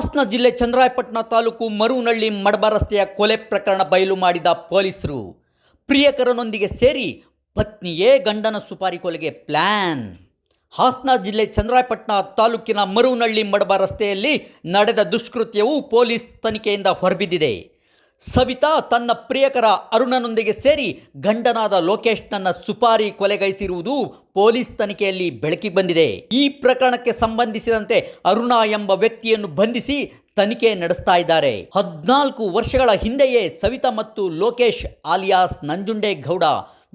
ಹಾಸನ ಜಿಲ್ಲೆ ಚಂದ್ರಾಯಪಟ್ಟಣ ತಾಲೂಕು ಮರುನಳ್ಳಿ ಮಡಬ ರಸ್ತೆಯ ಕೊಲೆ ಪ್ರಕರಣ ಬಯಲು ಮಾಡಿದ ಪೊಲೀಸರು. ಪ್ರಿಯಕರನೊಂದಿಗೆ ಸೇರಿ ಪತ್ನಿಯೇ ಗಂಡನ ಸುಪಾರಿ ಕೊಲೆಗೆ ಪ್ಲ್ಯಾನ್ ಹಾಸನ ಜಿಲ್ಲೆ ಚಂದ್ರಾಯಪಟ್ಟಣ ತಾಲೂಕಿನ ಮರುನಳ್ಳಿ ಮಡಬ ರಸ್ತೆಯಲ್ಲಿ ನಡೆದ ದುಷ್ಕೃತ್ಯವು ಪೊಲೀಸ್ ತನಿಖೆಯಿಂದ ಹೊರಬಿದ್ದಿದೆ. ಸವಿತಾ ತನ್ನ ಪ್ರಿಯಕರ ಅರುಣನೊಂದಿಗೆ ಸೇರಿ ಗಂಡನಾದ ಲೋಕೇಶ್ ನನ್ನ ಸುಪಾರಿ ಕೊಲೆಗೈಸಿರುವುದು ಪೊಲೀಸ್ ತನಿಖೆಯಲ್ಲಿ ಬೆಳಕಿಗೆ ಬಂದಿದೆ. ಈ ಪ್ರಕರಣಕ್ಕೆ ಸಂಬಂಧಿಸಿದಂತೆ ಅರುಣ ಎಂಬ ವ್ಯಕ್ತಿಯನ್ನು ಬಂಧಿಸಿ ತನಿಖೆ ನಡೆಸ್ತಾ ಇದ್ದಾರೆ. ಹದಿನಾಲ್ಕು ವರ್ಷಗಳ ಹಿಂದೆಯೇ ಸವಿತಾ ಮತ್ತು ಲೋಕೇಶ್ ಆಲಿಯಾಸ್ ನಂಜುಂಡೇಗೌಡ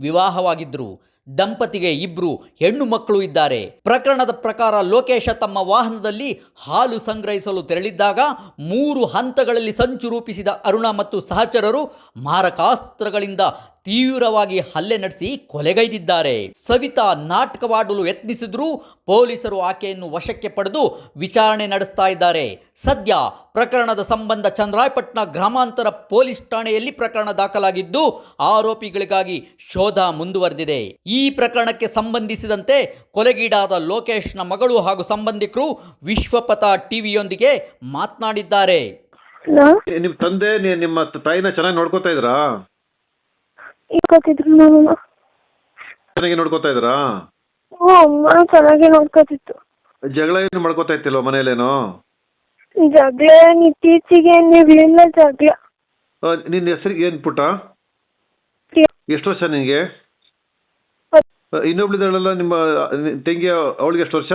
ವಿವಾಹವಾಗಿದ್ದರು ದಂಪತಿಗೆ ಇಬ್ರು ಹೆಣ್ಣು ಮಕ್ಕಳು ಇದ್ದಾರೆ. ಪ್ರಕರಣದ ಪ್ರಕಾರ ಲೋಕೇಶ ತಮ್ಮ ವಾಹನದಲ್ಲಿ ಹಾಲು ಸಂಗ್ರಹಿಸಲು ತೆರಳಿದ್ದಾಗ ಮೂರು ಹಂತಗಳಲ್ಲಿ ಸಂಚು ರೂಪಿಸಿದ ಅರುಣ ಮತ್ತು ಸಹಚರರು ಮಾರಕಾಸ್ತ್ರಗಳಿಂದ ತೀವ್ರವಾಗಿ ಹಲ್ಲೆ ನಡೆಸಿ ಕೊಲೆಗೈದಿದ್ದಾರೆ. ಸವಿತಾ ನಾಟಕವಾಡಲು ಯತ್ನಿಸಿದ್ರೂ ಪೊಲೀಸರು ಆಕೆಯನ್ನು ವಶಕ್ಕೆ ಪಡೆದು ವಿಚಾರಣೆ ನಡೆಸ್ತಾ ಇದ್ದಾರೆ. ಸದ್ಯ ಪ್ರಕರಣದ ಸಂಬಂಧ ಚಂದ್ರಾಯಪಟ್ಟಣ ಗ್ರಾಮಾಂತರ ಪೊಲೀಸ್ ಠಾಣೆಯಲ್ಲಿ ಪ್ರಕರಣ ದಾಖಲಾಗಿದ್ದು ಆರೋಪಿಗಳಿಗಾಗಿ ಶೋಧ ಮುಂದುವರೆದಿದೆ. ಈ ಪ್ರಕರಣಕ್ಕೆ ಸಂಬಂಧಿಸಿದಂತೆ ಕೊಲೆಗೀಡಾದ ಲೋಕೇಶ್ನ ಮಗಳು ಹಾಗೂ ಸಂಬಂಧಿಕರು ವಿಶ್ವಪಥ ಟಿವಿಯೊಂದಿಗೆ ಮಾತನಾಡಿದ್ದಾರೆ. ಹಲೋ? ನಿಮ್ ತಂದೆ ನೀ- ನಿಮ್ಮ ತಾಯಿನ ಚೆನ್ನಾಗಿ ನೋಡ್ಕೋತಾ ಇದ್ರಾ? ಚೆನ್ನಾಗಿ ನೋಡ್ಕೋತಾ ಇದ್ರಾ ಹ್ಞೂ ಅಮ್ಮ ಚೆನ್ನಾಗಿ ನೋಡ್ಕೋತಿತ್ತು. ಜಗಳ ಏನು ಮಾಡ್ಕೋತಾ ಇತ್ತಿಲ್ವ ಮನೇಲೇನು ಜಗಳ ಏನ್ ಇತ್ತೀಚೆಗೆ ಏನ್ ಇರ್ಲಿಲ್ಲ ಜಗಳ. ಆ, ನಿನ್ನ ಹೆಸರಿಗೆ ಏನು ಪುಟ್ಟ? ಎಷ್ಟು ವರ್ಷ ನಿನಗೆ? ಇನ್ನೊಬ್ಳಿದಾಳಲ್ಲ ನಿಮ್ಮ ತಂಗಿ ಅವಳಿಗೆ ಎಷ್ಟು ವರ್ಷ?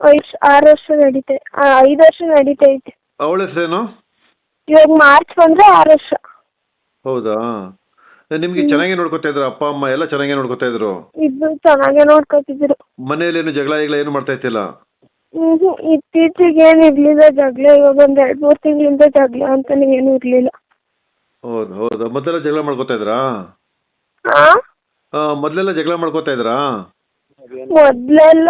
ಐದು ಆರು ವರ್ಷ ನಡೀತೆ ಆ, ಐದು ವರ್ಷ ನಡೀತೈತೆ ಅವಳ ಹೆಸರೇನು? ಇವಾಗ ಮಾರ್ಚ್ ಬಂದ್ರೆ ಆರು ವರ್ಷ. ಹೌದಾ? ನಿಮ್ಗೆ ಚೆನ್ನಾಗಿ ನೋಡ್ಕೋತಾ ಇದ್ರು ಅಪ್ಪ ಅಮ್ಮ ಎಲ್ಲ ಚೆನ್ನಾಗಿ ನೋಡ್ಕೋತಾ ಇದ್ರು? ಚೆನ್ನಾಗಿ ನೋಡ್ಕೊತಿದ್ರು. ಮನೇಲಿ ಏನು ಜಗಳ ಗಿಗಳ ಏನು ಮಾಡ್ತಾ ಇತ್ತಿಲ್ಲ ಹ್ಮ್ ಇತ್ತೀಚೆಗೆ ಏನ್ ಇರ್ಲಿಲ್ಲ ಜಗಳ ಇವಾಗ ಒಂದ್ ಎರಡ್ ಮೂರ್ ತಿಂಗಳಿಂದ ಜಗಳ ಅಂತಾನೆ ಏನು ಇರ್ಲಿಲ್ಲ. ಹೌದು ಹೌದು. ಮೊದಲೆಲ್ಲ ಜಗಳ ಮಾಡ್ಕೋತಾ ಇದ್ರಾ? ಆ? ಆ, ಮೊದ್ಲೆಲ್ಲ ಜಗಳ ಮಾಡ್ಕೋತಾ ಇದ್ರಾ? ಮೊದ್ಲೆಲ್ಲ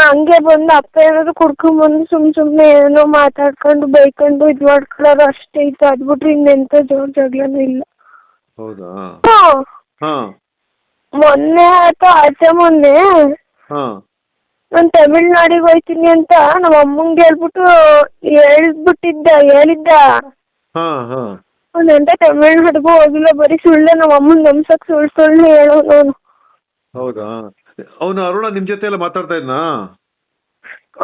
ಹಂಗೆ ಬಂದು ಅಪ್ಪ ಏನಾದ್ರು ಕುಡ್ಕೊಂಡ್ ಬಂದು ಸುಮ್ ಸುಮ್ನೆ ಏನೋ ಮಾತಾಡ್ಕೊಂಡು ಬೈಕೊಂಡು ಇದ್ ಮಾಡ್ಕೊಳ್ಳೋದು ಅಷ್ಟೇ ಇತ್ತು. ಅದ್ಬಿಟ್ರೆ ಇನ್ನೆಂತ ಜೋರ್ ಜಗಳನೂ ಇಲ್ಲ. ಹೌದಾ. ಮೊನ್ನೆ ಅಥವಾ ಆಚೆ ಮೊನ್ನೆ. ಹಾ. ನಾನ್ ತಮಿಳ್ನಾಡಿಗೆ ಹೋಯ್ತೀನಿ ಅಂತ ನಮ್ಮ ಅಮ್ಮಂಗೆ ಹೇಳ್ಬಿಟ್ಟು ಹೇಳ್ಬಿಟ್ಟಿದ್ದ ಹೇಳಿದ್ದ. ಹಾ ಹಾಂ. ಅವನೆಂತ ತಮಿಳ್ನಾಡಿಗೂ ಹೋಗಿಲ್ಲ ಬರೀ ಸುಳ್ಳೆ ನಮ್ಮ ಅಮ್ಮನ ನಮ್ಸಕ್ ಸುಳ್ಳು ಸುಳ್ಳು ಹೇಳೋನು ಅವನು ಹೌದಾ? ಅವನು ಅರುಣ ನಿಮ್ಮ ಜೊತೆ ಎಲ್ಲ ಮಾತಾಡ್ತಾ ಇದ್ನಾ?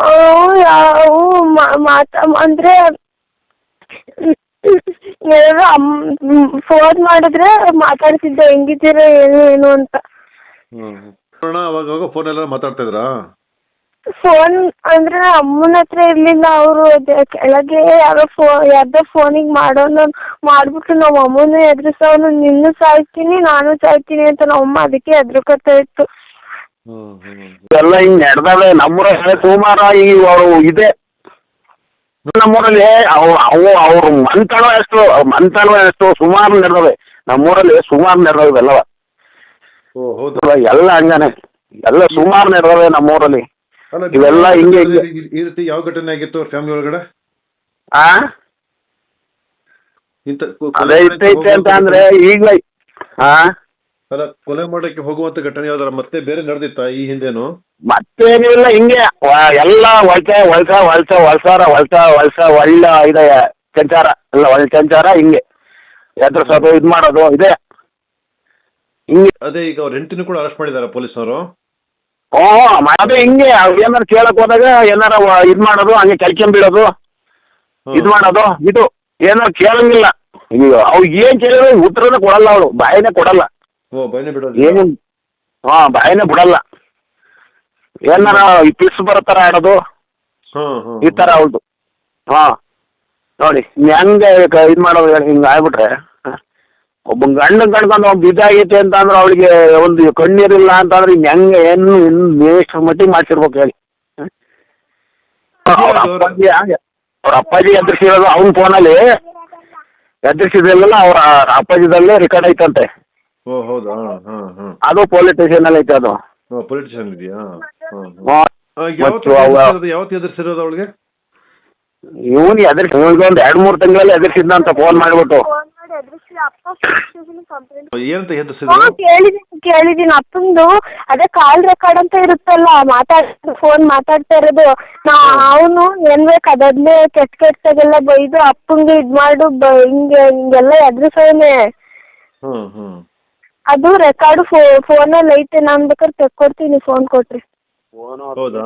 ಅವು ಯಾವ ಮಾತಾ ಅಂದ್ರೆ ಅಮ್ ಫೋನ್ ಮಾಡಿದ್ರೆ ಮಾತಾಡ್ತಿದ್ದೆ ಹೆಂಗಿದ್ದೀರ ಏನು ಏನು ಅಂತ. ಅವಾಗ ಫೋನ್ ಎಲ್ಲ ಮಾತಾಡ್ತಾ ಇದ್ರಾ? ಫೋನ್ ಅಂದ್ರೆ ಅಮ್ಮನ ಹತ್ರ ಇರ್ಲಿಲ್ಲ ಅವರು ಕೆಳಗೆ ಯಾರೋ ಫೋ ಯಾರ್ದೋ ಫೋನಿಗೆ ಮಾಡೋನು ಮಾಡ್ಬಿಟ್ಟು ನಮ್ಮ ಅಮ್ಮನ ಎದ್ರಿಸೋನು ನಿನ್ನೂ ಸಾಯ್ತೀನಿ ನಾನು ಸಾಯ್ತೀನಿ ಅಂತ ನಮ್ಮ ಅಮ್ಮ ಅದಕ್ಕೆ ಎದ್ರುಕೊತಾ ಇತ್ತು. ಎಲ್ಲ ಹಿಂಗ್ ನಡೆದಾವೆ. ನಮ್ಮೂರ ಸುಮಾರ ಈಗ ಅವರು ಇದೆ. ನಮ್ಮೂರಲ್ಲಿ ಅವು ಅವು ಅವ್ರ ಮಂತನ ಎಷ್ಟು ಮಂತನ ಎಷ್ಟು ಸುಮಾರು ನಡೆದವೆ. ನಮ್ಮೂರಲ್ಲಿ ಸುಮಾರು ನಡೆದವೆ ಇವೆಲ್ಲವ. ಓ ಹೌದಾ. ಎಲ್ಲ ಹಂಗಾನೆ. ಎಲ್ಲ ಸುಮಾರು ನಡೆದವೆ ನಮ್ಮೂರಲ್ಲಿ ಅಲ್ಲ ಇವೆಲ್ಲ ಹಿಂಗೆ ಹಿಂಗೆ. ಈ- ಈ ರೀತಿ ಯಾವ ಘಟನೆ ಆಗಿತ್ತು ಫ್ಯಾಮಿಲಿ ಒಳಗಡೆ? ಆ? ಇಂಥ ಅದೇ ಅಂತ ಅಂದ್ರೆ ಈಗ ಆ? ಅಲ್ಲ ಕೊಲೆ ಮಾಡಕ್ಕೆ ಹೋಗುವಂತ ಘಟನೆ ಯಾವ್ದಾರ ಮತ್ತೆ ಬೇರೆ ನಡೆದಿತ್ತಾ ಈ ಹಿಂದೆನು? ಮತ್ತೇನಿಲ್ಲ ಹಿಂಗೆ ವ- ಎಲ್ಲ ವಲ್ಸ ವಲ್ಸ ವಲ್ಸ ವಲ್ಸಾರ ವಲ್ಸ ವಲ್ಸ ಒಳ್ಳೆ ಇದೆ ಸಂಚಾರ ಎಲ್ಲ ಒಳ್ಳೆ ಸಂಚಾರ ಹಿಂಗೆ. ಎದುರಿಸೋದು ಇದು ಮಾಡೋದು ಇದೆ. ಹಿಂಗೆ. ಅದೇ ಈಗ ಅವ್ರ ಹೆಂಡತಿನೂ ಕೂಡ ಅರೆಸ್ಟ್ ಮಾಡಿದಾರ ಪೊಲೀಸ್ನವರು ಹ್ಞೂ ಅದೇ ಹಿಂಗೆ ಅವ್ರು ಏನಾರು ಕೇಳಕ್ ಹೋದಾಗ ಏನಾರ ವ- ಇದ್ ಮಾಡೋದು ಹಂಗೆ ಕಲ್ಕೊಂಬಿಡೋದು ಇದು ಮಾಡೋದು ಇದು ಏನಾರು ಕೇಳಂಗಿಲ್ಲ. ಅವ್ ಏನು ಏನ್ ಕೇಳಿದ್ರು ಉತ್ತರನೇ ಕೊಡಲ್ಲ ಅವಳು ಬಾಯಿನೇ ಕೊಡಲ್ಲ. ಓ ಬೈನೆ ಬಿಡೋದು ಏನು ಹಾ ಬಾಯಿನೇ ಬಿಡಲ್ಲ. ಏನಾರ ಪಿಸ್ ಬರೋ ಥರ ಆಡೋದು. ಹ್ಮ್ ಹ್ಮ್ ಈ ಥರ ಅವಳ್ದು ಹಾ ನೋಡಿ ಹೆಂಗೆ ಇದು ಮಾಡೋದು ಹೇಳಿ ಹಿಂಗೆ ಆಗ್ಬಿಟ್ರೆ? ಒಬ್ಬ ಗಂಡ ಕಣ್ಕೊಂಡು ಅವ್ನು ಬಿದ್ದಾಗೈತೆ ಅಂತ ಅಂದ್ರೆ ಅವಳಿಗೆ ಒಂದು ಕಣ್ಣೀರಿಲ್ಲ ಅಂತಂದ್ರೆ ಇನ್ನು ಹೆಂಗೆ ಏನು ಇನ್ನು ಎಷ್ಟು ಮಟ್ಟಿಗೆ ಮಾಡ್ಸಿರ್ಬೇಕು ಹೇಳಿ? ಅವ್ರ ಅಪ್ಪಾಜಿ ಹಾಗೆ ಅವ್ರ ಅಪ್ಪಾಜಿ ಎದುರಿಸಿರೋದು ಅವ್ನ ಫೋನಲ್ಲಿ ಎದುರಿಸಿದ್ರಲ್ಲ ಅವ್ರ ಅಪ್ಪಾಜಿದಲ್ಲೇ ರೆಕಾರ್ಡ್ ಐತಂತೆ. ಓ ಹೌದಾ. ಹಾ ಹಾ ಅದು ಪೊಲೀಸ್ ಸ್ಟೇಷನಲ್ಲಿ ಐತೆ ಅದು. ಪೊಲಿಟಿಷಿಯನ್ ಇದೆಯಾ? ಯಾವತ್ತು ಯಾವತ್ತು ಎದುರಿಸಿರೋದು ಅವಳಿಗೆ? ಇವನು ಎದುರಿಸಿ ಒಂದು ಎರಡು ಮೂರು ತಿಂಗಳಲ್ಲಿ ಎದುರಿಸಿದ್ನಂತ ಫೋನ್ ಮಾಡಿಬಿಟ್ಟು. ಎದುರಿಸಿ ಅಪ್ಪ ಸ್ಟೇಷನ್ ಕಂಪ್ಲೇಂಟ್ ಏನಂತ ಹಾ ಹೆದರ್ಸಿದ್ರು ಕೇಳಿದೀನಿ ಕೇಳಿದೀನಿ. ಅಪ್ಪಂದು ಅದೇ ಕಾಲ್ ರೆಕಾರ್ಡ್ ಅಂತ ಇರುತ್ತಲ್ಲ ಮಾತಾಡ್ ಫೋನ್ ಮಾತಾಡ್ತಾ ಇರೋದು ನಾ ಅವನು ಏನ್ ಬೇಕು ಅದನ್ನೇ ಕೆಟ್ಟ ಕೆಟ್ಟದಾಗೆಲ್ಲ ಬೈದು ಅಪ್ಪಂಗೆ ಇದ್ ಮಾಡು ಬ ಹಿಂಗೆ ಹಿಂಗೆಲ್ಲ ಎದುರಿಸೋನೆ ಹ್ಮ್ ಹ್ಮ್. ಅದು ರೆಕಾರ್ಡ್ ಫೋನ್ ಫೋನಲ್ಲಿ ಐತೆ ನಾನು ಬೇಕಾದ್ರೆ ತೆಕ್ಕೊಡ್ತೀನಿ ಫೋನ್ ಕೊಟ್ರಿ. ಹೌದಾ?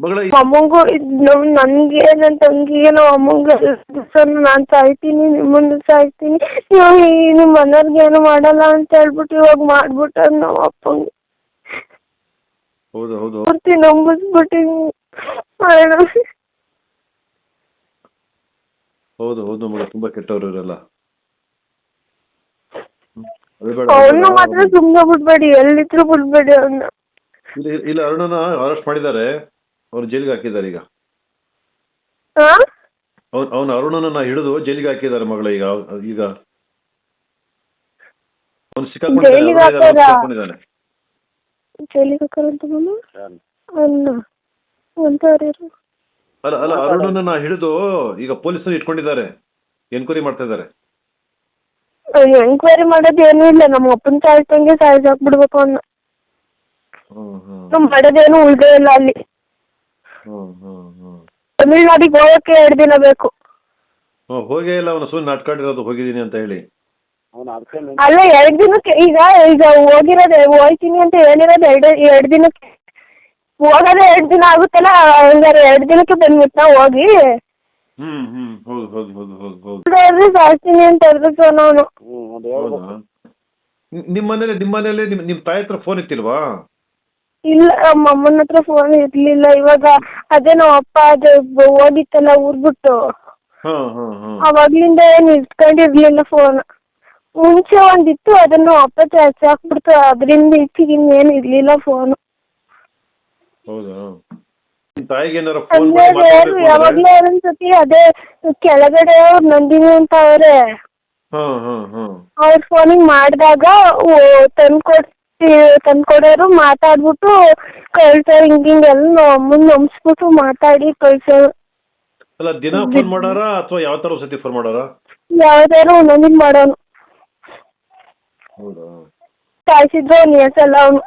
ಮಗಳ ಅಮ್ಮಂಗೂ ನನ್ಗೆ ನನ್ನ ತಂಗಿಗೆ ನಮ್ಮ ಅಮ್ಮಂಗೆ ನಾನು ಸಾಯ್ತೀನಿ ನಿಮ್ಮನ್ನು ಸಾಯ್ತೀನಿ ನೀವು ನಿಮ್ಮ ಮನೆಯವ್ರಿಗೆ ಏನು ಮಾಡಲ್ಲ ಅಂತ ಹೇಳ್ಬಿಟ್ಟು ಇವಾಗ ಮಾಡ್ಬಿಟ್ಟ ನಮ್ಮ ಅಪ್ಪಂಗೆ. ಹೌದು ಹೌದು. ಪೂರ್ತಿ ನಂಬಿಸ್ಬಿಟ್ಟು ಹೌದು ಹೌದು ಮಗ ತುಂಬಾ ಕೆಟ್ಟವರು. ಅಳ್ಬೇಡ, ಅವನು. ಮಾತ್ರ ಸುಮ್ಮನೆ ಬಿಡ್ಬೇಡಿ ಎಲ್ಲಿದ್ರು ಬಿಡ್ಬೇಡಿ ಅವನ್ನ ಇಲ್ಲ ಇಲ್ಲ ಅರುಣನ ಅರೆಸ್ಟ್ ಮಾಡಿದ್ದಾರೆ ಅವ್ರು ಜೈಲಿಗೆ ಹಾಕಿದ್ದಾರೆ ಈಗ. ಹಾ ಅವ್ನು ಅವ್ನು ಅರುಣನನ್ನ ಹಿಡಿದು ಜೈಲಿಗೆ ಹಾಕಿದ್ದಾರೆ ಮಗಳ ಈಗ ಈಗ. ಅವ್ನು? ಸಿಕ್ಕಾಕೊಂಡಿದ್ದಾನೆ ಜೈಲಿಗೆ ಅಲ್ಲ ಅಲ್ಲ ಅರುಣನನ್ನ ಹಿಡಿದು ಈಗ ಪೊಲೀಸರು ಇಟ್ಕೊಂಡಿದ್ದಾರೆ ಎನ್ಕ್ವೈರಿ ಮಾಡ್ತಾ ಇದ್ದಾರೆ. ಎಂಕ್ವೈರಿ ಮಾಡೋದು ಏನೂ ಇಲ್ಲ. ನಮ್ಮ ಅಪ್ಪನ ಸಾಯ್ತಂಗೆ ಸಾಯ್ಸಾಕ್ಬಿಡ್ಬೇಕು ಅವನ್ನ ಹ್ಮ್ ಹ್ಮ್ ನಾವು ಮಾಡೋದೇನು ಉಳ್ದೇ ಇಲ್ಲ ಅಲ್ಲಿ. ಹ್ಮ್ ಹ್ಮ್ ಹ್ಮ್ ತಮಿಳ್ನಾಡಿಗೆ ಹೋಗಕ್ಕೆ ಎರಡು ದಿನ ಬೇಕು. ಹ್ಮ್ ಹೋಗೇ ಇಲ್ಲ ಅವನು. ಸುಮ್ಮನೆ ನಾಟ್ಕೊಂಡಿರೋದು ಹೋಗಿದ್ದೀನಿ ಅಂತ ಹೇಳಿ. ಅಲ್ಲ ಎರಡು ದಿನಕ್ಕೆ ಈಗ ಈಗ ಹೋಗಿರೋದು ಹೋಯ್ತೀನಿ ಅಂತ ಹೇಳಿರೋದು ಎರಡು ಎರಡು ದಿನಕ್ಕೆ. ಹೋಗೋದೇ ಎರಡು ದಿನ ಆಗುತ್ತಲ್ಲ ಹಂಗಾರೆ ಎರಡು ದಿನಕ್ಕೆ ಬಂದ್ಬಿಟ್ಟ ಹೋಗಿ? ಹ್ಮ್ ಹ್ಮ್ ಹೌದು ಹೌದು ಹೌದು ಹೌದು ಹೌದು. ಇಲ್ಲಾಂದ್ರೆ ಸಾಯ್ತೀನಿ ಅಂತ ಹೌದಾ? ನಿಮ್ಮ ಮನೇಲಿ ನಿಮ್ಮ ಮನೇಲಿ ತಾಯಿ ಹತ್ರ ಫೋನ್ ಇತ್ತಿಲ್ವಾ ಇಲ್ಲ ನಮ್ಮ ಅಮ್ಮನ ಹತ್ರ ಫೋನ್ ಇರ್ಲಿಲ್ಲ. ಇವಾಗ ಅದೇ ನಮ್ಮ ಅಪ್ಪ ಅದು ಬ- ಹೋಗಿತ್ತಲ್ಲ ಊರ್ ಬಿಟ್ಟು ಹಾ ಹಾ ಹಾ. ಅವಾಗ್ಲಿಂದ ಏನು ಇಟ್ಕೊಂಡಿರ್ಲಿಲ್ಲ ಫೋನ್ ಮುಂಚೆ ಒಂದಿತ್ತು ಅದನ್ನು ಅಪ್ಪ ಚಾರ್ಜ್ ಹಾಕ್ಬಿಡ್ತು. ಅದರಿಂದ ಈಚೆಗೆ ಇನ್ನೇನು ಇರ್ಲಿಲ್ಲ ಫೋನ್ ಹೌದಾ? ನಿಮ್ ತಾಯಿಗೆ ಏನಾರ ಫೋನ್ ಅಂದ್ರೆ ಯಾರು ಯಾವಾಗ್ಲೂ ಒಂದೊಂದ್ಸತಿ ಅದೇ ಕೆಳಗಡೆ ಅವ್ರು ನಂದಿನಿ ಅಂತ ಅವ್ರೆ. ಹಾ ಹಾ ಹಾ ಅವ್ರ ಫೋನಿಗೆ ಮಾಡಿದಾಗ ತಂದ್ಕೊಡ್ತಿ ತಂದ್ಕೊಡೋರು ಮಾತಾಡ್ಬಿಟ್ಟು ಕಳ್ಸೋ ಹಿಂಗ್ ಮುಂದೆ ನಮ್ಮ ನಂಬಿಸ್ಬಿಟ್ಟು ಮಾತಾಡಿ ಕಳ್ಸೋರು ಅಲ್ಲ ದಿನ ಫೋನ್ ಮಾಡಾರ ಅಥವಾ ಯಾವ ತರ ಸತಿ ಫೋನ್ ಮಾಡಾರ? ಯಾವ್ದಾರು ಒಂದೊಂದಿನ ಮಾಡೋನು. ಹೌದಾ? ಕಾಯಿಸಿದ್ರು ಅವ್ನು ಅಲ್ಲ ಅವನು.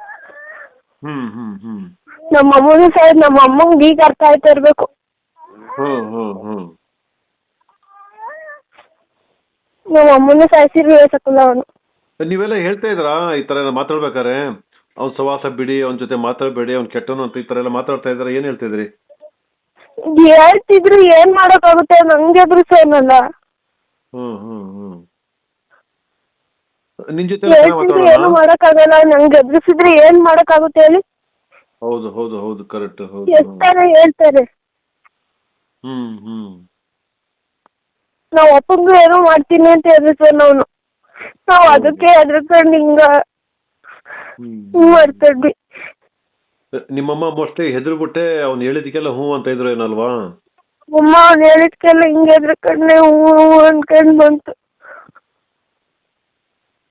ಹ್ಮ್ ಹ್ಮ್ ಹ್ಮ್. ನಮ್ಮ ಅಮ್ಮನೂ ಸಹ ನಮ್ಮ ಅಮ್ಮಂಗೆ ಈಗ ಅರ್ಥ ಆಯ್ತಾ ಇರಬೇಕು. ನಮ್ಮ ಅಮ್ಮನೂ ಎಸಕ್ಕಲ್ಲ ಅವನು. ನೀವೆಲ್ಲ ಹೇಳ್ತಾ ಇದ್ರ? ಈ ತರ ಎಲ್ಲ ಮಾತಾಡ್ಬೇಕಾರೆ ಅವ್ನ ಸವಾಸ ಬಿಡಿ ಅವನ ಜೊತೆ ಮಾತಾಡ್ಬೇಡಿ ಅವ್ನ್ ಕೆಟ್ಟನು ಅಂತ ಈ ತರ ಎಲ್ಲ ಮಾತಾಡ್ತಾ ಇದ್ರ ಏನ್ ಹೇಳ್ತಿದ್ರಿ ಹೇಳ್ತಿದ್ರು ಏನ್ ಮಾಡಕ್ಕಾಗುತ್ತೆ? ನಂಗೆ ಸೋನಲ್ಲ ಹ್ಮ್ ಹ್ಮ್ ಹ್ಮ್. ನಿನ್ ಜೊತೆ ಎಲ್ಲ ಚೆನ್ನಾಗ್ ಹೇಳ್ತಿದ್ರು ಏನು ಮಾತಾಡೋಣ? ಮಾಡಕ್ಕಾಗಲ್ಲ. ನಂಗೆ ಎದುರಿಸಿದ್ರೆ ಏನ್ ಮಾಡಕ್ಕಾಗುತ್ತೆ ಹೇಳಿ? ಹೌದು ಹೌದು ಹೌದು ಕರೆಕ್ಟ್ ಹೌದು. ಎಷ್ಟಾರ ಹೇಳ್ತಾರೆ. ಹ್ಮ್ ಹ್ಮ್. ನಾವ್ ಅಪ್ಪಂಗೂ ಏನೋ ಮಾಡ್ತೀನಿ ಅಂತ ಎದುರಿಸೋನು ಅವನು ನಾವ್ ಅದಕ್ಕೆ ಹೆದರ್ಕೊಂಡು ಹಿಂಗ ಹ್ಮ್. ಹಿಂಗ್ ಮಾಡ್ತಿದ್ವಿ. ನಿಮ್ಮಮ್ಮ ಮೋಸ್ಟ್ಲಿ ಹೆದರ್ಬಿಟ್ಟೆ ಅವ್ನು ಹೇಳಿದಕ್ಕೆಲ್ಲ ಹ್ಞೂ ಅಂತ ಇದ್ರು ಏನಲ್ವಾ? ಅಮ್ಮ ಅವ್ನು ಹೇಳಿದ್ಕೆಲ್ಲ ಹಿಂಗ್ ಹೆದರ್ಕೊಂಡೆ ಹ್ಞೂ ಹ್ಞೂ ಅನ್ಕೊಂಡ್ ಬಂತು.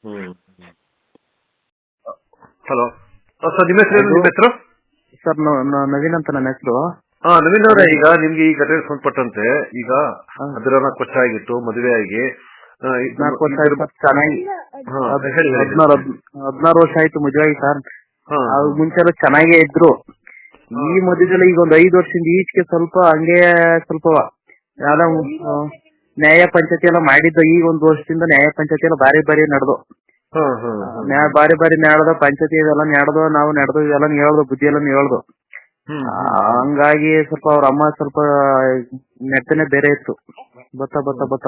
ಹ್ಮ್ ಹಲೋ ಸರ್ ನಿಮ್ಮ ಹೆಸರು ನಿಮ್ಮ ಹೆಸರು? ಸರ್ ನವೀನ್ ಅಂತ ನನ್ನ ಹೆಸರು. ಹಾ ನವೀನ್ ಅವರ ಈಗ ನಿಮ್ಗೆ ಈ ಘಟನೆ ಸಂಬಂಧಪಟ್ಟಂತೆ ಈಗ ಅದರ ನಾಲ್ಕು ವರ್ಷ ಆಗಿತ್ತು ಮದುವೆ ಆಗಿ. ಹದಿನಾಲ್ಕು ವರ್ಷ ಆಯ್ತು ಚೆನ್ನಾಗಿ. ಹದಿನಾರು ಹದಿನಾರು ವರ್ಷ ಆಯ್ತು ಮದುವೆ ಆಗಿ ಸರ್. ಮುಂಚೆ ಎಲ್ಲ ಚೆನ್ನಾಗೇ ಇದ್ರು. ಈ ಮಧ್ಯದಲ್ಲಿ ಈಗ ಒಂದ್ ಐದು ವರ್ಷದಿಂದ ಈಚೆಗೆ ಸ್ವಲ್ಪ ಹಂಗೆ ಸ್ವಲ್ಪ ಯಾವ್ದೋ ನ್ಯಾಯ ಪಂಚಾಯತಿ ಎಲ್ಲ ಮಾಡಿದ್ದು ಈಗ ಒಂದ್ ವರ್ಷದಿಂದ ನ್ಯಾಯ ಪಂಚಾಯತಿ ಎಲ್ಲ ಬಾರಿ ಬಾರಿ ನಡೆದು. ಬಾರಿ ಬಾರಿ ನೆಡದ ಪಂಚಾಯತಿ ಇದೆಲ್ಲ ನಡೆದು ನಾವು ನಡೆದು ಇದೆಲ್ಲ ಹೇಳ್ದು ಬುದ್ಧಿ ಎಲ್ಲ ಹೇಳ್ದು ಹಂಗಾಗಿ ಸ್ವಲ್ಪ ಅವ್ರ ಅಮ್ಮ ಸ್ವಲ್ಪ ನೆಟ್ಟನೆ ಬೇರೆ ಇತ್ತು. ಬತ್ತ ಬತ್ತ ಬತ್ತ.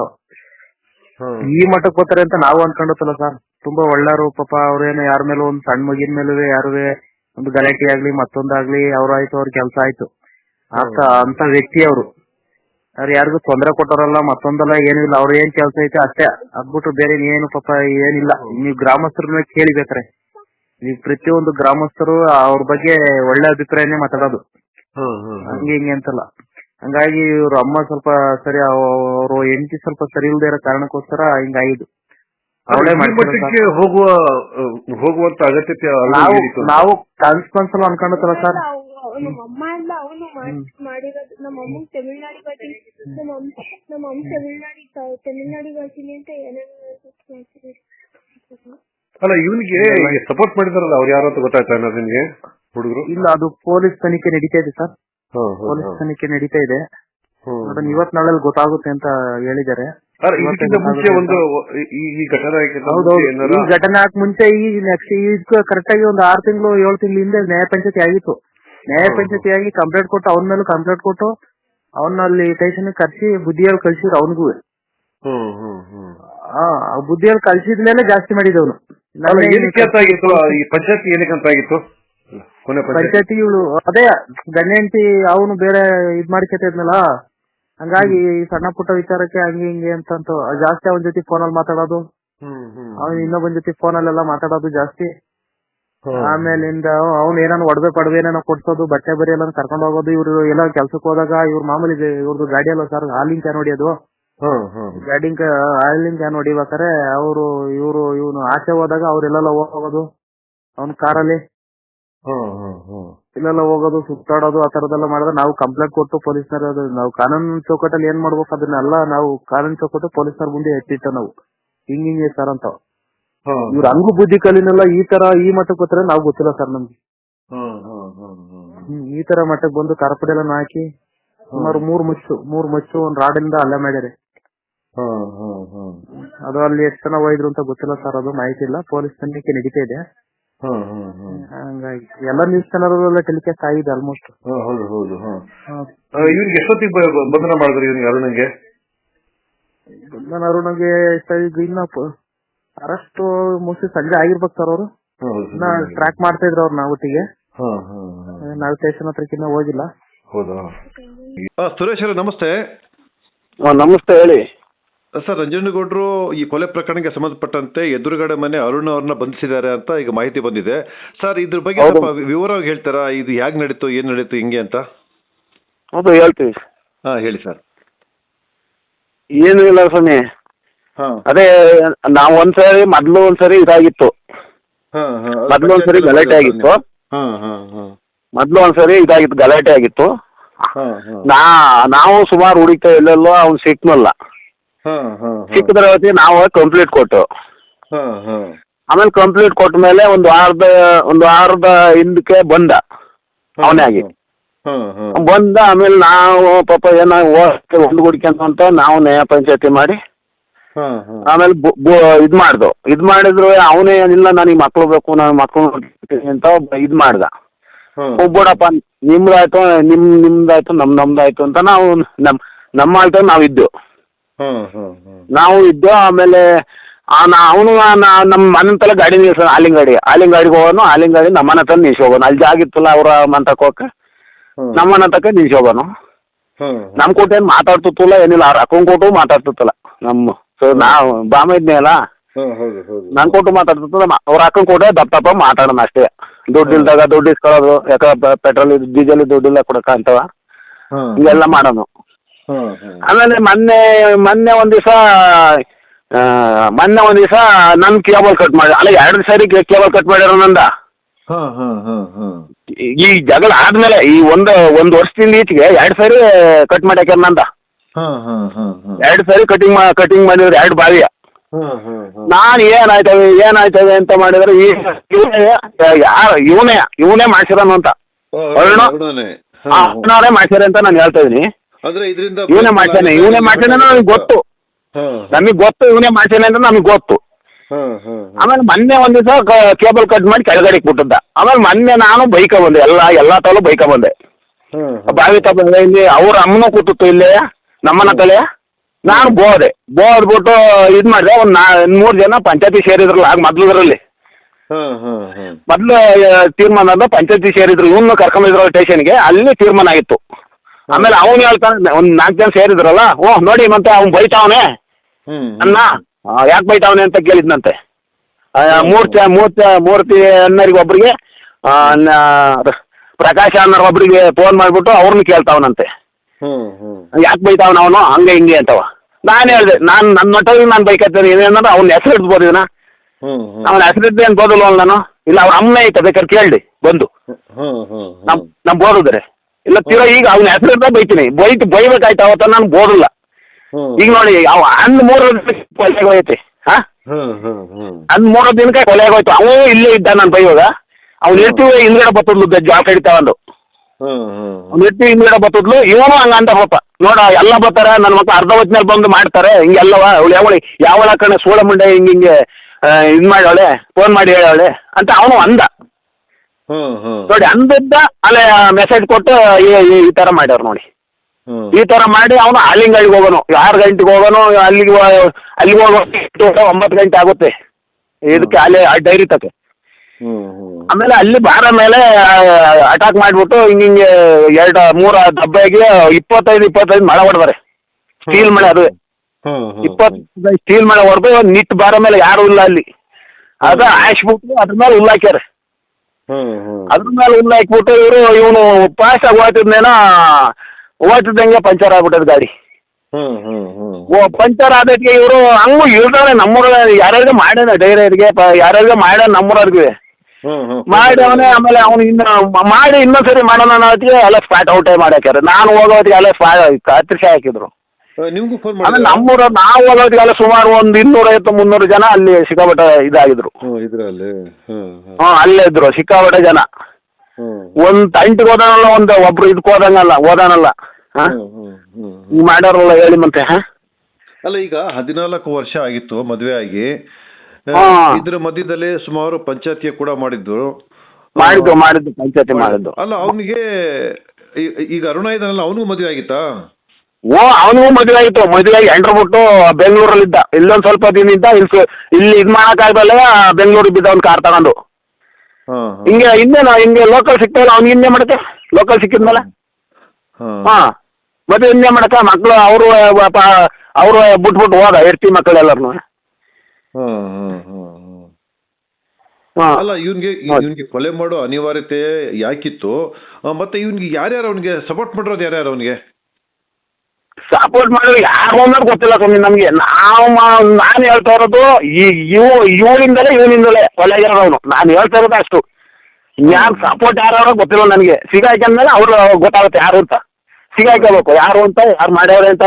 ಈ ಮಟ್ಟಕ್ಕೆ ಬರ್ತಾರೆ ಅಂತ ನಾವು ಅನ್ಕೊಂಡಿತ್ತಲ್ಲ ಸರ್. ತುಂಬಾ ಒಳ್ಳೆಯವರು ಪಾಪ ಅವ್ರೇನು ಯಾರ ಮೇಲೂ ಒಂದ್ ಸಣ್ಣ ಮಗಿನ ಮೇಲೂ ಯಾರುವೆ ಒಂದು ಗಲಾಟೆ ಆಗ್ಲಿ ಮತ್ತೊಂದಾಗ್ಲಿ ಅವ್ರ ಆಯ್ತು ಅವ್ರ ಕೆಲಸ ಆಯ್ತು. ಅಂತ ಅಂತ ವ್ಯಕ್ತಿ ಅವರು. ಅವ್ರು ಯಾರಿಗೂ ತೊಂದರೆ ಕೊಟ್ಟವರಲ್ಲ ಮತ್ತೊಂದಲ್ಲ ಏನೂ ಇಲ್ಲ. ಅವ್ರ ಏನ್ ಕೆಲಸ ಐತೆ ಅಷ್ಟೇ. ಅದ್ಬಿಟ್ಟು ಬೇರೆ ಏನು ಪಾಪ ಏನಿಲ್ಲ. ನೀವು ಗ್ರಾಮಸ್ಥರನ್ನ ಕೇಳಿಬೇಕ್ರೆ. ನೀವು ಪ್ರತಿಯೊಂದು ಗ್ರಾಮಸ್ಥರು ಅವ್ರ ಬಗ್ಗೆ ಒಳ್ಳೆ ಅಭಿಪ್ರಾಯನೇ ಮಾತಾಡೋದು. ಹಂಗೆ ಹಿಂಗೆ ಅಂತಲ್ಲ. ಹಂಗಾಗಿ ಇವ್ರ ಅಮ್ಮ ಸ್ವಲ್ಪ ಸರಿ ಅವ್ರ ಹೆಂಡತಿ ಸ್ವಲ್ಪ ಸರಿ ಇಲ್ದೇ ಇರೋ ಕಾರಣಕ್ಕೋಸ್ಕರ ಹಿಂಗಾಗಿದ್ದು ಅವಳೇ ಹೋಗುವ ಹೋಗುವಂತ ಅಗತ್ಯತೆ ನಾವು ಇತ್ತು? ನಾವು ಕನ್ಸ್ ಕನ್ಸಲ್ಲ ಅನ್ಕೊಂಡತ್ತಲ್ಲ ಸರ್ ನಮ್ಮ ಅಮ್ಮ ಎಲ್ಲ ಅವನು ಮಾಡಿರೋದು ನಮ್ಮ ಅಮ್ಮಂಗ್ ತಮಿಳ್ನಾಡಿಗೆ ಬರ್ತೀನಿ ನಮ್ಮ ಅಮ್ಮ ನಮ್ಮ ಅಮ್ಮ ತಮಿಳ್ನಾಡಿಗೆ ತಮಿಳ್ನಾಡಿಗೆ ಬರ್ತೀನಿ ಅಂತ ಏನೇನೋ. ಅಲ್ಲ ಇವನಿಗೆ ಸಪೋರ್ಟ್ ಮಾಡಿದಾರಲ್ಲ ಅವ್ರು ಯಾರು ಅಂತ ಗೊತ್ತಾಯ್ತಾ ಅನ್ನೋದು ನಿನ್ಗೆ ಹುಡುಗರು ಇಲ್ಲ ಅದು ಪೊಲೀಸ್ ತನಿಖೆ ನಡೀತಾ ಇದೆ ಸರ್ ಪೊಲೀಸ್ ತನಿಖೆ ನಡೀತಾ ಇದೆ ಅದನ್ನ ಇವತ್ ನಾಳೆ ಗೊತ್ತಾಗುತ್ತೆ ಅಂತ ಹೇಳಿದ್ದಾರೆ ಮುಂಚೆ ಒಂದು ಈ ಘಟನೆ ಈ ಘಟನೆ ಮುಂಚೆ ಈ ನೆಕ್ಸ್ಟ್ ಈಗ ಕರೆಕ್ಟ್ ಆಗಿ ಒಂದು ಆರು ತಿಂಗಳು ಏಳು ತಿಂಗಳ ಹಿಂದೆ ನ್ಯಾಯ ಪಂಚಾಯತಿ ಆಗಿತ್ತು ನ್ಯಾಯ ಪಂಚಾಯತಿ ಆಗಿ ಕಂಪ್ಲೇಂಟ್ ಕೊಟ್ಟು ಅವನ ಮೇಲೆ ಕಂಪ್ಲೇಂಟ್ ಕೊಟ್ಟು ಅವನ್ನ ಅಲ್ಲಿ ಕರ್ಸಿ ಬುದ್ಧಿಯಲ್ಲಿ ಕಳ್ಸಿದ್ರು ಅವನಿಗೂ. ಬುದ್ಧಿಯಲ್ಲಿ ಕಳ್ಸಿದ ಮೇಲೆ ಜಾಸ್ತಿ ಮಾಡಿದವನು. ಆಗಿತ್ತು? ಪಂಚಾಯತ್ ಏನಕ್ಕೆ ಅಂತ ಕೊನೆ ಪಂಚಾಯತ್. ಪಂಚಾಯತಿ ಇವಳು ಅದೇ ಗಂಡ ಹೆಂಡತಿ ಅವನು ಬೇರೆ ಇದ್ ಮಾಡ್ಕೊತಿದ್ನಲ್ಲ ಹಂಗಾಗಿ ಈ ಸಣ್ಣ ಪುಟ್ಟ ವಿಚಾರಕ್ಕೆ ಹಂಗೆ ಹಿಂಗೆ ಅಂತಂತು ಜಾಸ್ತಿ ಅವನ ಜೊತೆ ಫೋನಲ್ಲಿ ಮಾತಾಡೋದು. ಅವ್ನು ಇನ್ನೊಬ್ಬನ ಜೊತೆ ಫೋನಲ್ಲೆಲ್ಲ ಮಾತಾಡೋದು ಜಾಸ್ತಿ. ಆಮೇಲಿಂದ ಅವ್ನ ಏನಾನ ಒಡವೆ ಪಡವೆ ಏನಾನ ಕೊಡ್ಸೋದು ಬಟ್ಟೆ ಬರಿ ಎಲ್ಲ ಕರ್ಕೊಂಡು ಹೋಗೋದು ಇವ್ರು ಎಲ್ಲ ಕೆಲ್ಸಕ್ಕೆ ಹೋದಾಗ ಇವ್ರ ಮಾಮೂಲಿ ಇವ್ರದ್ದು ಗಾಡಿ ಅಲ್ಲ ಸರ್ ಹಾಲಿನ ಕ್ಯಾನ್ ಹೊಡಿಯೋದು. ಹ್ಮ್ ಹ್ಮ್. ಗಾಡಿ ಹಾಲಿನ ಕ್ಯಾನ್ ಹೊಡಿಬೇಕಾರೆ ಅವರು ಇವರು ಇವನು ಆಚೆ ಹೋದಾಗ ಅವ್ರೆಲ್ಲ ಹೋಗೋದು ಅವ್ನ ಕಾರಲ್ಲಿ. ಇಲ್ಲೆಲ್ಲ ಹೋಗೋದು ಸುತ್ತಾಡೋದು ಆ ತರದೆಲ್ಲ ಮಾಡಿದ್ರೆ ನಾವು ಕಂಪ್ಲೇಂಟ್ ಕೊಟ್ಟು ಪೊಲೀಸ್ನರ್ ಅದು ನಾವು ಕಾನೂನು ಚೌಕಟ್ಟಲ್ಲಿ ಏನ್ ಮಾಡ್ಬೇಕು ಅದನ್ನೆಲ್ಲ ನಾವು ಕಾನೂನು ಚೌಕಟ್ಟು ಪೊಲೀಸ್ನರ್ ಮುಂದೆ ಎತ್ತಿಟ್ಟ ನಾವು. ಹಿಂಗ್ ಹಿಂಗೆ ಸರ್ ಅಂತ ಇವ್ರ ಹಂಗು ಬುದ್ಧಿ ಕಲಿನೆಲ್ಲ ಈ ತರ ಈ ಮಟ್ಟಕ್ಕೆ ಬರ್ತಾರೆ ನಾವು ಗೊತ್ತಿಲ್ಲ ಸರ್ ನಮ್ಗೆ. ಹ್ಮ್ ಈ ತರ ಮಟ್ಟಕ್ಕೆ ಬಂದು ಕಾರ್ಪೊರೇಟ್ ಎಲ್ಲ ಹಾಕಿ ಸುಮಾರು ಮೂರ್ ಮುಚ್ಚು ಮೂರ್ ಮುಚ್ಚು ಒಂದ್ ರಾಡಿಂದ ಅಲ್ಲ ಮಾಡ್ಯಾರೆ ಅದು ಅಲ್ಲಿ ಎಷ್ಟು ಜನ ಒಯ್ದ್ರು ಅಂತ ಗೊತ್ತಿಲ್ಲ ಸರ್ ಅದು ಮಾಹಿತಿ ಇಲ್ಲ. ಪೊಲೀಸ್ ತನಿಖೆ ನಡೀತಾ ಇದೆ. ಹಂಗಾಗಿ ಎಲ್ಲ ನ್ಯೂಸ್ ಚಾನಲ್ ಎಲ್ಲ ಟೆಲಿಕಾಸ್ಟ್ ಆಗಿದೆ ಆಲ್ಮೋಸ್ಟ್ ಹೌದು ಇವ್ರಿಗೆ ಎಷ್ಟೊತ್ತಿಗೆ ಬಂಧನ ಮಾಡಿದ್ರಿ ಇವ್ರಿಗೆ ಅರುಣಂಗೆ ಬಂಧನ ಅರುಣಗೆ ಇನ್ನ ಅರೆಸ್ಟ್ ಮೋಸ್ಟ್ಲಿ ಸಂಜೆ ಆಗಿರ್ಬೇಕು ಸರ್ ಅವರು. ಟ್ರ್ಯಾಕ್ ಮಾಡ್ತಾ ಇದ್ರು ಅವ್ರು ನಾವು ಒಟ್ಟಿಗೆ. ಹ್ಮ್ ಹ್ಮ್ ಹ್ಮ್. ನಾವು ಸ್ಟೇಷನ್ ಹತ್ರಕ್ಕಿನ್ನ ಹೋಗಿಲ್ಲ. ಹೌದಾ? ಆ, ಸುರೇಶ್ ಅವರೇ ನಮಸ್ತೆ. ನಮಸ್ತೆ ಹೇಳಿ. ಸರ್ ನಂಜನಗೌಡರು ಈ ಕೊಲೆ ಪ್ರಕರಣಕ್ಕೆ ಸಂಬಂಧಪಟ್ಟಂತೆ ಎದುರುಗಡೆ ಮನೆ ಅರುಣ್ ಅವ್ರನ್ನ ಬಂಧಿಸಿದ್ದಾರೆ ಅಂತ ಈಗ ಮಾಹಿತಿ ಬಂದಿದೆ. ಸರ್ ಇದ್ರ ಬಗ್ಗೆ ಹೌದು. ಸ್ವಲ್ಪ ವಿವರವಾಗಿ ಹೇಳ್ತಾರಾ? ಇದು ಹೇಗ್ ನಡೀತು ಏನ್ ನಡೀತು ಹಿಂಗೆ ಅಂತ? ಹೌದು ಹೇಳ್ತೀವಿ. ಹಾ ಹೇಳಿ ಸರ್. ಏನು ಇಲ್ಲ ಸ್ವಾಮಿ. ಹಾ ಅದೇ ನಾವು ಒಂದ್ಸರಿ ಮೊದ್ಲು ಒಂದ್ಸರಿ ಇದಾಗಿತ್ತು ಹಾ ಹಾ ಮೊದ್ಲು ಒಂದ್ಸರಿ ಗಲಾಟೆ ಆಗಿತ್ತು ಹಾ ಹಾ ಹಾ ಮೊದ್ಲು ಒಂದ್ಸರಿ ಇದಾಗಿತ್ತು ಗಲಾಟೆ ಆಗಿತ್ತು ಹಾ ಹಾ ನಾ ನಾವು ಸುಮಾರು ಹುಡುಕ್ತಾ ಎಲ್ಲೆಲ್ಲೋ ಅವ್ನು ಸಿಕ್ನಲ್ಲ ಸಿಕ್ಕಿದರ ನಾವು ಕಂಪ್ಲೀಟ್ ಕೊಟ್ಟು ಹಾ ಹಾ ಆಮೇಲೆ ಕಂಪ್ಲೀಟ್ ಕೊಟ್ಟ ಮೇಲೆ ಒಂದು ವಾರದ ಒಂದು ವಾರದ ಹಿಂದಕ್ಕೆ ಬಂದ ಅವನೇ ಆಗಿ ಬಂದ ಆಮೇಲೆ ನಾವು ಪಾಪ ಏನೋ ಒಂದು ಅಂತ ನಾವು ನ್ಯಾಯ ಪಂಚಾಯತಿ ಮಾಡಿ ಆಮೇಲೆ ಇದು ಮಾಡ್ದು. ಇದ್ ಮಾಡಿದ್ರು ಅವನೇ ಏನಿಲ್ಲ ನನಗೆ ಮಕ್ಳು ಬೇಕು ನಾನು ಮಕ್ಳು ನೋಡ್ತೀನಿ ಅಂತ ಇದ್ ಮಾಡ್ದ. ಹೋಗ್ಬಿಡಪ್ಪ ಬಿಡಪ್ಪ ನಿಮ್ದಾಯ್ತು ನಿಮ್ ನಿಮ್ದಾಯ್ತು ನಮ್ ನಮ್ದಾಯ್ತು ಅಂತ ನಾವು ನಮ್ ನಮ್ಮ ಆಯ್ತು ನಾವು ಇದ್ದು. ಹಾ ಹಾ ಹಾ. ನಾವು ಇದ್ದು ಆಮೇಲೆ ಅವನು ನಮ್ಮ ಮನೆ ತಲೆ ಗಾಡಿ ನಿಲ್ಸ ಆಲಿಂಗ್ ಗಾಡಿ ಆಲಿಂಗ್ ಗಾಡಿಗೆ ಹೋಗೋನು ಆಲಿಂಗ್ ಗಾಡಿ ನಮ್ಮ ಮನೆ ತನಕ ನಿಲ್ಸಿ ಹೋಗೋನು ಅಲ್ಲಿ ಜಾಗ ಇತ್ತಲ್ಲ ಅವ್ರ ಮಂತಕ್ಕೆ ಹೋಗಕ್ಕೆ? ನಮ್ಮ ಮನೆ ತನಕ ನಿಲ್ಸಿ ಹೋಗೋನು ಹಾ. ನಮ್ ಕೊಟ್ಟು ಏನು ಮಾತಾಡ್ತಿತ್ತಲ್ಲ ಏನಿಲ್ಲ ಅವ್ರ ಅಕೌಂಟ್ ಕೊಟ್ಟು ಮಾತಾಡ್ತಿತ್ತಲ್ಲ ನಮ್ಮ ಸೊ ನಾವು ಬಾಮ ಇದ್ನೇ ಅಲ್ಲ? ಹೌದು ಹೌದು. ನನ್ ಕೊಟ್ಟು ಮಾತಾಡ್ತಿರ್ತದ ಅವ್ರ ಅಕ್ಕನ ಕೊಟ್ಟೆ ದಪ್ಪ ದಪ್ಪ ಮಾತಾಡೋಣ ಅಷ್ಟೇ. ದುಡ್ಡು ಇಲ್ದಾಗ ದುಡ್ಡು ಇಸ್ಕೊಳ್ಳೋದು ಯಾಕಂದ್ರೆ ಪೆಟ್ರೋಲ್ ಡೀಸೆಲ್ ದುಡ್ಡಿಲ್ಲ ಕೊಡಕ ಅಂತವ. ಹಾ ಹಿಂಗೆಲ್ಲ ಮಾಡೋನು. ಆಮೇಲೆ ಮೊನ್ನೆ ಮೊನ್ನೆ ಒಂದ್ ದಿವಸ ಮೊನ್ನೆ ಒಂದ್ ದಿವಸ ನನ್ ಕೇಬಲ್ ಕಟ್ ಮಾಡಿ ಅಲ್ಲ ಎರಡು ಸರಿ ಕೇಬಲ್ ಕಟ್ ಮಾಡ್ಯಾರ ನಂದ. ಈ- ಜಗಳ ಆದ್ಮೇಲೆ ಈ ಒಂದು ಒಂದ್ ವರ್ಷದಿಂದ ಈಚೆಗೆ ಎರಡ್ ಸರಿ ಕಟ್ ಮಾಡ್ಯಾಕ್ಯಾರ ನಂದ. ಎರಡ್ ಸರಿ ಕಟಿಂಗ್ ಕಟಿಂಗ್ ಮಾಡಿದ್ರು ಎರಡು ಬಾವಿಯ ನಾನು ಹಾ ಏನಾಯ್ತದೆ ನಾನ್ ಏನಾಯ್ತವೆ ಏನಾಯ್ತವೆ ಅಂತ ಮಾಡಿದ್ರೆ ಈ ಯಾರು ಇವನೇ ಇವನೇ ಮಾಡ್ಸಿರೋನು ಅಂತ. ಅರುಣ? ಅವನವರೇ ಮಾಡ್ಸ್ಯಾರ ಅಂತ ನಾನು ಹೇಳ್ತಾ ಇದೀನಿ ಅಂದ್ರೆ ಇದರಿಂದ ಇವನೇ ಮಾಡ್ತಾನೆ ಇವನೇ ಮಾಡ್ತಾನೆ ನನಗೆ ಗೊತ್ತು. ನಮಗೆ ಗೊತ್ತು ಇವನೇ ಮಾಡ್ತಾನೆ ಅಂತ ನಮಗೆ ಗೊತ್ತು. ಆಮೇಲೆ ಮೊನ್ನೆ ಒಂದ್ ದಿವಸ ಕೇಬಲ್ ಕಟ್ ಮಾಡಿ ಕೆಳಗಡೆ ಬಿಟ್ಟಿದ್ದ. ಆಮೇಲೆ ಮೊನ್ನೆ ನಾನು ಬೈಕ ಬಂದೆ ಎಲ್ಲ ಎಲ್ಲಾ ತಲೂ ಬೈಕ ಬಂದೆ. ಬಾವಿ ತಪ್ಪ ಇಲ್ಲಿ ಅವ್ರ ಅಮ್ಮನೂ ಕೂತಿತ್ತು ಇಲ್ಲೇ ನಮ್ಮನ ತಲೆ. ನಾನು ಬೋದೆ. ಬೋದ್ಬಿಟ್ಟು ಇದು ಮಾಡಿದೆ ಒಂದು ನಾ ಮೂರು ಜನ ಪಂಚಾಯತಿ ಸೇರಿದ್ರಲ್ಲ ಆಗ ಮೊದ್ಲದ್ರಲ್ಲಿ. ಹಾ ಹಾ ಹಾ. ಮೊದ್ಲು ತೀರ್ಮಾನ ಅಂದ್ರೆ ಪಂಚಾಯತಿ ಸೇರಿದ್ರು ಇವನು ಕರ್ಕೊಂಡಿದ್ರು ಸ್ಟೇಷನ್ಗೆ ಅಲ್ಲಿ ತೀರ್ಮಾನ ಆಗಿತ್ತು. ಆಮೇಲೆ ಅವನು ಹೇಳ್ತಾನೆ ಒಂದು ನಾಲ್ಕು ಜನ ಸೇರಿದ್ರಲ್ಲ ಓ ನೋಡಿ ಮತ್ತೆ ಅವ್ನು ಬೈತಾವನೆ. ಅನ್ನ ಯಾಕೆ ಬೈತಾವನೆ ಅಂತ ಕೇಳಿದ್ನಂತೆ. ಮೂರ್ತಿ ಮೂರ್ತಿ ಮೂರ್ತಿ ಅನ್ನರಿಗೆ ನ- ಪ್ರಕಾಶ ಅನ್ನೋರ್ ಒಬ್ರಿಗೆ ಫೋನ್ ಮಾಡಿಬಿಟ್ಟು ಅವ್ರನ್ನ ಕೇಳ್ತಾವನಂತೆ. ಯಾಕೆ ಬೈತಾವನ ಅವನು ಹಂಗೆ ಹಿಂಗೆ ಅಂತವ. ನಾನು ಹೇಳ್ದೆ ನಾನು ನನ್ನ ಮಟ್ಟದಲ್ಲಿ ನಾನು ಬೈಕತ್ತೇನೆ ಏನೇನಂದ್ರೆ ಅವ್ನ ಹೆಸರು ಇಡ್ಬೋದು ಇದನ್ನ ಅವನ ಹೆಸರು ಇದ್ದೆ ಏನು ಬೋದಲ್ವ ನಾನು? ಇಲ್ಲ ಅವ್ರ ಅಮ್ಮ ಐತೆ ಬೇಕಾದ್ರೆ ಕೇಳಿ ಬಂದು. ನಮ್ ನಮ್ ಬೋದಿದ್ರೆ ಇಲ್ಲ ತೀರಾ ಈಗ ಅವ್ನ ಹೆಸರು ಇದ್ದ ಬೈತೀನಿ. ಬೈಟ್ ಬೈಬೇಕಾಯ್ತು ಅವತ್ತ ನಾನು ಬೋದಲ್ಲ. ಈಗ ನೋಡಿ ಅವ ಅಂದ್ ಮೂರು ಐತಿ ಹಾ? ಅಂದ್ ಮೂರು ದಿನಕ್ಕೆ ಕೊಲೆ ಹೋಯ್ತು. ಅವನು ಇಲ್ಲೇ ಇದ್ದ ನಾನು ಬೈವಾಗ. ಅವ್ನು ಇರ್ತೀವಿ ಹಿಂದ್ಗಡೆ ಬತ್ತದ್ಲು ಜಾಬ್ ಕಡಿತಾ ಇರ್ತೀವಿ ಹಿಂದ್ಗಡೆ ಬತ್ತದ್ಲು ಇವನು ಹಂಗ ಅಂತ ಪಾಪ. ನೋಡ ಎಲ್ಲ ಬರ್ತಾರ ನನ್ನ ಮಕ್ಳು ಅರ್ಧ ಹೊತ್ತಿನಲ್ಲಿ ಬಂದು ಮಾಡ್ತಾರೆ ಹಿಂಗೆಲ್ಲವ ಅವಳು ಯಾವಳಿ ಯಾವಳ ಕಣ ಸೋಳ ಮುಂಡೆ ಹಿಂಗ ಹಿಂಗೆ ಇದು ಮಾಡವಳೆ ಫೋನ್ ಮಾಡಿ ಹೇಳವಳೆ ಅಂತ ಅವನು ಅಂದ. ನೋಡಿ ಅಂದಿದ್ದ ಅಲ್ಲೇ ಮೆಸೇಜ್ ಕೊಟ್ಟು ಈ- ತರ ಮಾಡ್ಯಾರ ನೋಡಿ. ಈ ತರ ಮಾಡಿ ಅವನು ಅಲ್ಲಿಂಗಳಿಗೆ ಹೋಗೋನು ಆರು ಗಂಟೆಗೆ ಹೋಗೋನು ಅಲ್ಲಿಗೆ ಅಲ್ಲಿಗೆ ಹೋಗೋ ಒಂಬತ್ತು ಗಂಟೆ ಆಗುತ್ತೆ. ಇದಕ್ಕೆ ಆ ಡೈರಿ ತಕ್ಕ ಆಮೇಲೆ ಅಲ್ಲಿ ಬಾರ ಮೇಲೆ ಅಟ್ಯಾಕ್ ಮಾಡಿಬಿಟ್ಟು ಹಿಂಗೆ ಹಿಂಗೆ ಎರಡು ಮೂರ ದಬ್ಬೆಗೆ ಇಪ್ಪತ್ತೈದು ಇಪ್ಪತ್ತೈದು ಮಳೆ ಹೊಡೆದಾರೆ. ಸ್ಟೀಲ್ ಮಳೆ ಅದು. ಹ್ಮ್ ಹ್ಮ್ ಇಪ್ಪತ್ತೈದು ಸ್ಟೀಲ್ ಮಳೆ ಹೊಡೆದು ನಿಟ್ ಬಾರ ಮೇಲೆ ಯಾರು ಇಲ್ಲ ಅಲ್ಲಿ. ಅದ ಹಾಸ್ಬಿಟ್ಟು ಅದ್ರ ಮೇಲೆ ಹುಲ್ಲಾಕ್ಯಾರ ಹ್ಮ್ ಹ್ಮ್. ಅದ್ರ ಮೇಲೆ ಹುಲ್ಲು ಹಾಕ್ಬಿಟ್ಟು ಇವರು ಇವನು ಪಾಸ್ ಆಗಿ ಹೋಗ್ತಿದ್ನೇನೋ ಹೋಗ್ತಿದ್ದಂಗೆ ಪಂಚರ್ ಆಗ್ಬಿಟ್ಟದ ಗಾಡಿ. ಹ್ಮ್ ಹ್ಮ್ ಹ್ಮ್. ಓ ಪಂಚರ್ ಆದಕ್ಕೆ ಇವರು ಹಂಗೂ ಇಳ್ದಾರೆ ನಮ್ಮೂರ ಯಾರ್ಯಾರಿಗೆ ಮಾಡ್ಯಾನ ಡೈರಿಯರಿಗೆ ಯಾರ್ಯಾರಿಗೆ ಮಾಡ್ಯಾನ ನಮ್ಮೂರವ್ರಿಗೆ. ಮಾಡಿ ಅವನೇ ಆಮೇಲೆ ಅವ್ನು ಇನ್ನ ಮಾಡಿ ಇನ್ನೊಂದ್ಸರಿ ಮಾಡೋಣ ಅನ್ನೋತ್ತಿಗೆ ಎಲ್ಲ ಸ್ಪಾಟ್ ಔಟೇ ಮಾಡ್ಯಾಕ್ಯಾರ ನಾನು ಹೋಗೋತ್ತಿಗೆ ಅಲ್ಲೇ ಸ್ಪಾ ಕತ್ತರಿಸಿ ಹಾಕಿದ್ರು. ನಿಮ್ಗೂ ಫೋನ್ ಆಮೇಲೆ ಮಾಡಿ ನಮ್ಮೂರ ನಾವು ಹೋಗೋದಕ್ಕೆಲ್ಲ ಸುಮಾರು ಒಂದು ಇನ್ನೂರೈವತ್ತು ಮುನ್ನೂರು ಜನ ಅಲ್ಲಿ ಸಿಕ್ಕಾಪಟ್ಟೆ ಇದಾಗಿದ್ರು. ಇದ್ರಲ್ಲಿ. ಹ್ಮ್ ಅಲ್ಲೇ ಇದ್ರು ಸಿಕ್ಕಾಪಟ್ಟೆ ಜನ. ಒಂದು ತಂಟಿಗೆ ಹೋದಾನಲ್ಲ ಒಂದು ಒಬ್ರು ಇದಕ್ಕೆ ಓದಂಗಲ್ಲ ಓದಾನಲ್ಲ ಹಾಂ? ಹ್ಮ್ ಮಾಡ್ಯಾರಲ್ಲ ಹೇಳಿ ಮತ್ತೆ ಹಾಂ? ಅಲ್ಲ ಈಗ ಹದಿನಾಲ್ಕು ವರ್ಷ ಆಗಿತ್ತು ಮದುವೆ ಆಗಿ. ಹಾ. ಇದ್ರ ಮಧ್ಯದಲ್ಲಿ ಸುಮಾರು ಪಂಚಾಯತಿ ಕೂಡ ಮಾಡಿದ್ದು. ಮಾಡಿದ್ದು ಮಾಡಿದ್ದು ಪಂಚಾಯತಿ ಮಾಡಿದ್ದು. ಅಲ್ಲ ಅವನಿಗೆ ಈಗ ಅರುಣ ಇದನ್ನಲ್ಲ ಅವನಿಗೂ ಮದುವೆ ಆಗಿತ್ತಾ? ಓ ಅವನಿಗೂ ಮದುವೆ ಆಗಿತ್ತು. ಮದುವೆ ಆಗಿ ಎಂಟ್ರು ಬಿಟ್ಟು ಬೆಂಗಳೂರಲ್ಲಿದ್ದ. ಇಲ್ಲೊಂದು ಸ್ವಲ್ಪ ದಿನ ಇದ್ದ ಇಲ್ಲಿ ಇಲ್ಲಿ ಇದು ಮಾಡೋಕ್ಕಾಗಲ್ಲ ಬೆಂಗಳೂರಿಗೆ ಬಿದ್ದ ಅವ್ನ ಕಾರ್ ತಗೊಂಡು. ಹಿಂಗೆ ಇನ್ನೇನು ಹಿಂಗೆ ಲೋಕಲ್ ಸಿಗ್ತಾಯಿಲ್ಲ ಅವ್ನಿಗೆ ಇನ್ನೇ ಮಾಡಕ್ಕೆ ಲೋಕಲ್ ಸಿಕ್ಕಿದ್ಮೇಲೆ? ಹಾ. ಮತ್ತೆ ಇನ್ನೇ ಮಾಡಕ್ಕ ಮಕ್ಕಳು ಅವರು ಅವರು ಬಿಟ್ಬಿಟ್ಟು ಹೋದ ಹೆರ್ತಿ ಮಕ್ಕಳೆಲ್ಲರೂ ಅಲ್ಲ ಇವನ್ಗೆ ಇವನ್ಗೆ ಕೊಲೆ ಮಾಡೋ ಅನಿವಾರ್ಯತೆ ಯಾಕಿತ್ತು? ಮತ್ತೆ ಇವನ್ಗೆ ಯಾರ್ಯಾರು ಅವನಿಗೆ ಸಪೋರ್ಟ್ ಮಾಡಿರೋದು ಯಾರ್ಯಾರು ಅವನಿಗೆ? ಸಪೋರ್ಟ್ ಮಾಡಿದ್ರೆ ಯಾರು ಅನ್ನೋದು ಗೊತ್ತಿಲ್ಲ ಸ್ವಾಮಿ ನಮಗೆ. ನಾವು ನಾನು ಹೇಳ್ತಾ ಇರೋದು ಈ ಇವು ಇವರಿಂದಲೇ ಇವನಿಂದಲೇ ಕೊಲೆಗಾರವನು ನಾನು ಹೇಳ್ತಾ ಇರೋದು ಅಷ್ಟು. ಯಾರು ಸಪೋರ್ಟ್ ಯಾರು ಗೊತ್ತಿಲ್ಲ ನನಗೆ. ಸಿಗಾಯ್ಕೊಂಡ್ಮೇಲೆ ಅವರು ಗೊತ್ತಾಗುತ್ತೆ ಯಾರು ಅಂತ. ಸಿಗಾಯ್ಕೋಬೇಕು. ಯಾರು ಅಂತ ಯಾರು ಮಾಡ್ಯಾರ ಅಂತ.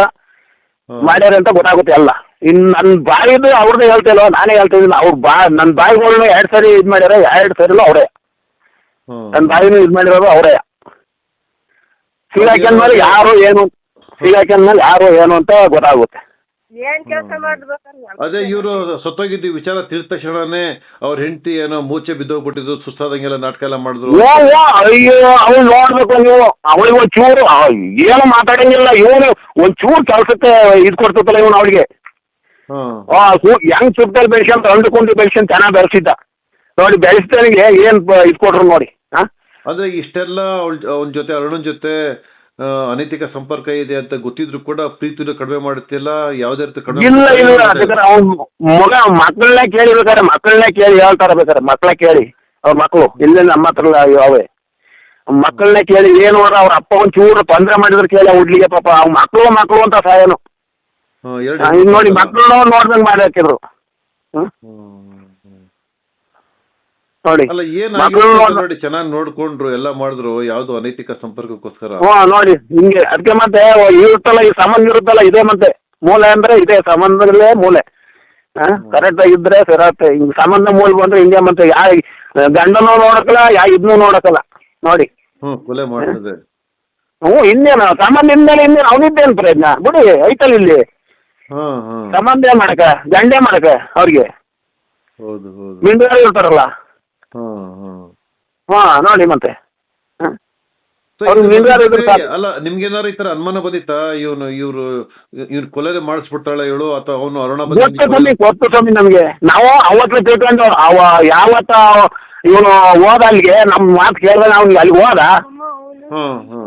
ಮಾಡ್ಯಾರ ಅಂತ ಗೊತ್ತಾಗುತ್ತೆ ಎಲ್ಲ ಇನ್ನು ನನ್ನ ಬಾಯಿದು ಅವ್ರದ್ದು ಹೇಳ್ತಿಲ್ಲ ನಾನೇ ಹೇಳ್ತಿದ್ದೀನಿ ಅವ್ರ ಬಾ ನನ್ನ ಬಾಯಿಗಳನ್ನ ಎರಡು ಸರಿ ಇದು ಮಾಡ್ಯಾರ ಎರಡು ಸರಿ ಅವರೇ. ನನ್ನ ಬಾಯಿನೂ ಇದು ಮಾಡಿರೋದು ಅವರೇ. ಸಿಗಾಕ್ಯಂದ್ಮೇಲೆ ಯಾರು ಏನು ಸಿಗಾಕ್ಯಂದ್ಮೇಲೆ ಯಾರು ಏನು ಅಂತ ಗೊತ್ತಾಗುತ್ತೆ. ಏನ್ ಕೆಲಸ ಅದೇ ಇವರು ಸತ್ತೋಗಿದ್ದು ವಿಚಾರ ತಿಳಿದ ತಕ್ಷಣನೇ ಅವ್ರ ಹೆಂಡತಿ ಏನೋ ಮೂಚೆ ಬಿದ್ದೋಗ್ಬಿಟ್ಟಿದ್ದು ಸುಸ್ತಾದಂಗೆಲ್ಲ ನಾಟಕ ಎಲ್ಲ ಮಾಡಿದ್ರು. ಅಯ್ಯೋ ಅವ್ಳು ನೋಡ್ಬೇಕು ನೀವು. ಅವಳಿಗೆ ಒಂಚೂರು ಏನು ಮಾತಾಡಂಗಿಲ್ಲ. ಇವನು ಒಂಚೂರು ಚೂರು ಕೆಲಸಕ್ಕೆ ಇದು ಕೊಡ್ತಲ್ಲ ಇವನು ಅವಳಿಗೆ. ಹಾ. ಆ ಹೆಂಗ್ ಚುಟ್ಟಲ್ಲಿ ಬೆಳೆಸ್ಕೊಂತ ಹಂಡು ಕುಂಡಿ ಬೆಳೆಸ್ಕೊಂಡ್ ಚೆನ್ನಾಗಿ ಬೆಳೆಸಿದ್ದ. ನೋಡಿ ಬೆಳೆಸ್ತಾನಿಗೆ ಏನ್ ಇದು ಕೊಡ್ರು ನೋಡಿ ಹಾಂ ಅಂದ್ರೆ ಇಷ್ಟೆಲ್ಲ ಅವಳ ಅವನ ಜೊತೆ ಅರುಣನ್ ಜೊತೆ ಅನೈತಿಕ ಸಂಪರ್ಕ ಇದೆ ಅಂತ ಗೊತ್ತಿದ್ರು ಕೂಡ ಪ್ರೀತಿನ ಕಡಿಮೆ ಮಾಡುತ್ತಿಲ್ಲ ಯಾವುದೇ ರೀತಿ ಕಡಿಮೆ ಇಲ್ಲ ಇಲ್ಲ ಮಾಡುತ್ತಿಲ್ಲ. ಬೇಕಾದ್ರೆ ಅವ್ನ ಮಗ ಮಕ್ಕಳನ್ನೇ ಕೇಳಿ ಬೇಕಾದ್ರೆ ಮಕ್ಕಳನ್ನೇ ಕೇಳಿ ಹೇಳ್ತಾರೆ ಬೇಕಾದ್ರೆ ಮಕ್ಕಳ ಕೇಳಿ ಅವ್ರ ಮಕ್ಕಳು ಇಲ್ಲ ನಮ್ಮ ಹತ್ರ ಅವೇ ಮಕ್ಕಳನ್ನೇ ಕೇಳಿ ಏನು ಅವ್ರ ಅವ್ರ ಅಪ್ಪ ಒಂದು ಚೂರು ತೊಂದರೆ ಮಾಡಿದ್ರೆ ಕೇಳಿ ಆ ಹುಡ್ಲಿಗೆ ಪಾಪ ಅವ್ ಮಕ್ಕಳು ಮಕ್ಕಳು ಅಂತ ಸಹಾಯನು ಹಾ, ಎರಡು ನೋಡಿ ಮಕ್ಕಳು ನೋಡ್ದಂಗೆ ಮಾಡಿ ಹಾಕಿದ್ರು ಹ್ಮ್? ಹ್ಮ್, ಹ್ಮ್. ನೋಡಿ ಅಲ್ಲ ಏನ್ ಮಕ್ಕಳು ನೋಡ್- ನೋಡಿ ಚೆನ್ನಾಗಿ ನೋಡ್ಕೊಂಡ್ರು ಎಲ್ಲ ಮಾಡಿದ್ರು ಯಾವ್ದು ಅನೈತಿಕ ಸಂಪರ್ಕಕ್ಕೋಸ್ಕರ? ಹ್ಞೂ ನೋಡಿ ಹಿಂಗೆ ಅದಕ್ಕೆ ಮತ್ತೆ ಇರುತ್ತಲ್ಲ ಈ ಸಂಬಂಧ ಇರುತ್ತಲ್ಲ ಇದೇ ಮತ್ತೆ ಮೂಲೆ ಅಂದ್ರೆ ಇದೇ ಸಂಬಂಧದಲ್ಲೇ ಮೂಲೆ. ಕರೆಕ್ಟ್ ಆಗಿದ್ರೆ ಸರತ್ತೆ ಹಿಂಗ್ ಸಂಬಂಧ ಮೂಲ ಬಂದ್ರೆ ಹಿಂಗೆ ಮತ್ತೆ ಯಾ ಗಂಡನೂ ನೋಡಕಲ್ಲ ಯಾ ಇದನ್ನೂ ನೋಡಕಲ್ಲ ನೋಡಿ. ಹ್ಮ್ ಕೊಲೆ ಮಾಡ್ತದೆ. ಹ್ಞೂ ಇನ್ನೇನು ಸಂಬಂಧ ಇಂದಲೇ ಇನ್ನೇನು ಅವನಿದ್ದೇನು ಪ್ರಯತ್ನ? ಬಿಡಿ ಐತಲ್ಲ ಇಲ್ಲಿ. ಹಾ ಹಾ ಸಂಬಂಧ ಏನ್ ಮಾಡಕ ಗಂಡೇ ಮಾಡಕ ಅವ್ರಿಗೆ? ಹೌದು ಹೌದು. ಮಿಂಡೋರು ಇರ್ತಾರಲ್ಲ. ಹಾ ಹಾ ಹಾಂ ನೋಡಿ ಮತ್ತೆ. ಹಾಂ ಅಲ್ಲ ನಿಮ್ಗೇನಾರು ಈ ತರ ಅನುಮಾನ ಬಂದಿತ್ತಾ? ಇವನು ಇವ್ರು ಇವ್ರು ಕೊಲೆ ಮಾಡಿಸ್ಬಿಡ್ತಾಳೆ ಇವಳು ಅಥವಾ ಅವನು ಅರುಣ ಗೊತ್ತು ಸ್ವಾಮಿ ಗೊತ್ತು ಸ್ವಾಮಿ ನಮಗೆ. ನಾವು ಅವತ್ತು ತಿಳ್ಕೊಂಡು ಅವ ಯಾವತ್ತ ಇವನು ಹೋದ ಅಲ್ಲಿಗೆ ನಮ್ಮ ಮಾತು ಕೇಳಿದ್ರೆ ಅವ್ನಿಗೆ ಅಲ್ಲಿಗೆ ಹೋದ. ಹ್ಮ್ ಹಾ